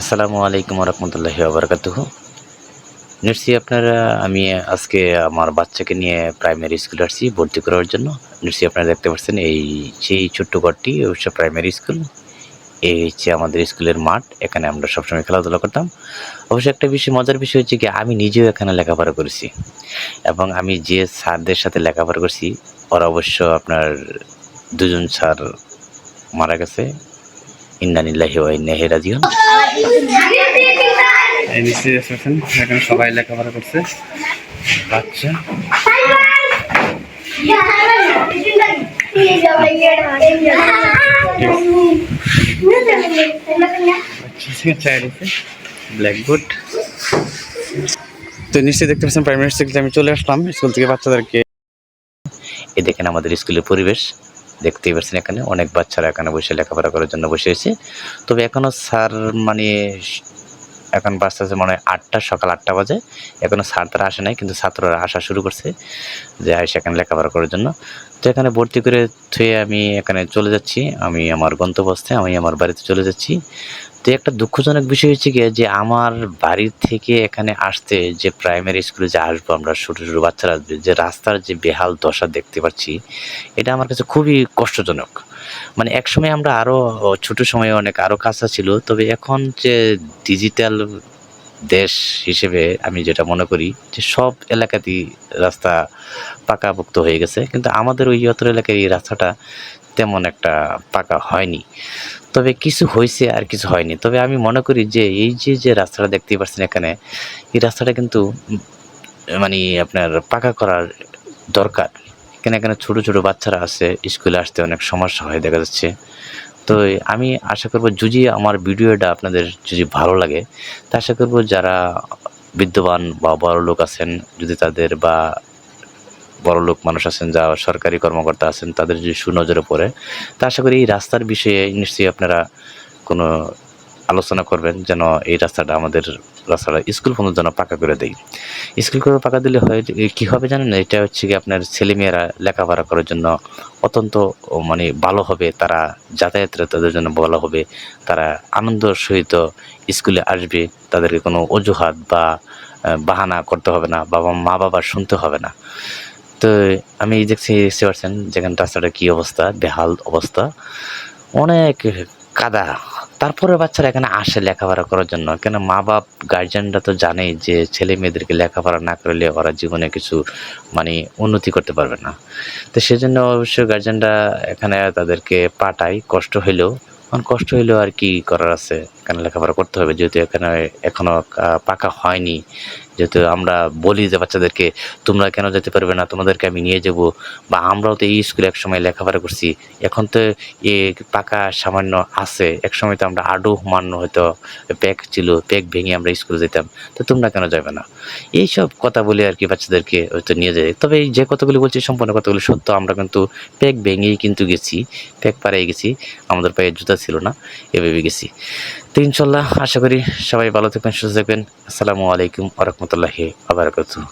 আসসালামু আলাইকুম রহমতুল্লাহি আবরকাতুহ নিশ্চয়ই আপনারা, আমি আজকে আমার বাচ্চাকে নিয়ে প্রাইমারি স্কুলে আসছি ভর্তি করার জন্য। নিশ্চয়ই আপনারা দেখতে পাচ্ছেন এই সেই ছোট্ট ঘরটি অবশ্য প্রাইমারি স্কুল এই হচ্ছে আমাদের স্কুলের মাঠ, এখানে আমরা সবসময় খেলাধুলা করতাম। অবশ্য একটা বিষয়, মজার বিষয় হচ্ছে কি, আমি নিজেও এখানে লেখাপড়া করেছি। এবং আমি যে স্যারদের সাথে লেখাপড়া করছি, ওরা অবশ্য আপনার দুজন স্যার মারা গেছে। ইন্দানিল্লাহি ওয়া ইন্নাহি রাজিউন। এই এখানে সবাই লেখাপড়া করছে। বাচ্চা। ব্ল্যাকবোর্ড তো নিশ্চয়ই দেখতে পাচ্ছেন প্রাইমারি স্কুল আমি চলে আসলাম। স্কুল থেকে বাচ্চাদেরকে এ দেখেন আমাদের স্কুলের পরিবেশ। দেখতেই পাচ্ছেন এখানে। অনেক বাচ্চারা এখানে বসে লেখাপড়া করার জন্য বসে আছে। তবে এখনও স্যার মানে এখন বাজতেছে মনে হয় আটটা, সকাল আটটা বাজে। এখনও তারা আসে নাই, কিন্তু ছাত্ররা আসা শুরু করছে যে আসে এখানে লেখাপড়া করার জন্য। তো এখানে ভর্তি করে থুয়ে আমি এখানে চলে যাচ্ছি। আমি আমার গন্তব্যস্থে আমি আমার বাড়িতে চলে যাচ্ছি। তো একটা দুঃখজনক বিষয় হচ্ছে গিয়ে যে আমার বাড়ির থেকে এখানে আসতে যে প্রাইমারি স্কুলে যে আসব আমরা, ছোটো ছোটো বাচ্চারা যে রাস্তার যে বেহাল দশা দেখতে পাচ্ছি, এটা আমার কাছে খুবই কষ্টজনক। মানে একসময় আমরা আরও ছোট সময়ে অনেক আরও কাঁচা ছিল, তবে এখন যে ডিজিটাল দেশ হিসেবে আমি যেটা মনে করি যে সব এলাকাতেই রাস্তা পাকাপোক্ত হয়ে গেছে, কিন্তু আমাদের ওই অত্র এলাকায় এই রাস্তাটা তেমন একটা পাকা হয়নি। তবে কিছু হয়েছে আর কিছু হয়নি। তবে আমি মনে করি যে এই যে যে রাস্তাটা দেখতেই পাচ্ছেন এখানে, এই রাস্তাটা কিন্তু মানে আপনার পাকা করার দরকার। এখানে এখানে ছোটো ছোটো বাচ্চারা আছে, স্কুলে আসতে অনেক সমস্যা হয়, দেখা যাচ্ছে। তো আমি আশা করব যদি আমার ভিডিওটা আপনাদের যদি ভালো লাগে, তা আশা করব যারা বিদ্যমান বা বড় লোক আছেন, যদি তাদের বা বড় লোক মানুষ আছেন যা সরকারি কর্মকর্তা আছেন, তাদের যদি সুনজরে পড়ে, তা আশা করি এই রাস্তার বিষয়ে নিশ্চয়ই আপনারা কোনো আলোচনা করবেন যেন এই রাস্তাটা আমাদের রাস্তাটা স্কুল পর্যন্ত যেন পাকা করে দেয়। স্কুল করে পাকা দিলে হয় কী হবে জানেন? এটা হচ্ছে কি আপনার ছেলেমেয়েরা লেখাপড়া করার জন্য অত্যন্ত মানে ভালো হবে, তারা যাতায়াতের তাদের জন্য ভালো হবে, তারা আনন্দ সহিত স্কুলে আসবে, তাদেরকে কোনো অজুহাত বা বাহানা করতে হবে না, বাবা মা বাবা শুনতে হবে না। তো আমি দেখছি, দেখতে পাচ্ছেন যেখানে রাস্তাটা কী অবস্থা, বেহাল অবস্থা। অনেক কাদা। তারপরে বাচ্চারা এখানে আসে লেখাপড়া করার জন্য। কেন মা বাপ গার্জিয়ানরা তো জানেই যে ছেলে মেয়েদেরকে লেখাপড়া না করলে ওরা জীবনে কিছু মানে উন্নতি করতে পারবে না। তো সেজন্য অবশ্য গার্জিয়ানরা এখানে তাদেরকে পাঠায়। কষ্ট হইলেও মানে কষ্ট হইলেও আর কি করার আছে। এখানে লেখাপড়া করতে হবে। যেহেতু এখানে এখনও পাকা হয়নি। যেহেতু আমরা বলি যে বাচ্চাদেরকে, তোমরা কেন যেতে পারবে না? তোমাদেরকে আমি নিয়ে যাব। বা, আমরাও তো এই স্কুলে একসময় লেখাপড়া করছি। এখন তো এ পাকা সামান্য আছে। একসময় তো আমরা আডু মান্য হয়তো প্যাক ছিল প্যাক ভেঙে আমরা স্কুলে যেতাম। তো তোমরা কেন যাবে না? এইসব কথা বলে আর কি বাচ্চাদেরকে হয়তো নিয়ে যায়। তবে এই যে কথাগুলি বলছি, সম্পূর্ণ কথাগুলি সত্য। আমরা কিন্তু প্যাক ভেঙেই কিন্তু গেছি প্যাক পাড়াই গেছি। আমাদের পায়ে জুতা ছিল না, এভাবে গেছি। তো ইনশাল্লাহ আশা করি সবাই ভালো থাকবেন সুস্থ থাকবেন। আসসালামু আলাইকুম আরহামতুল্লাহি রহমতুল্লাহি আবরকাতুহ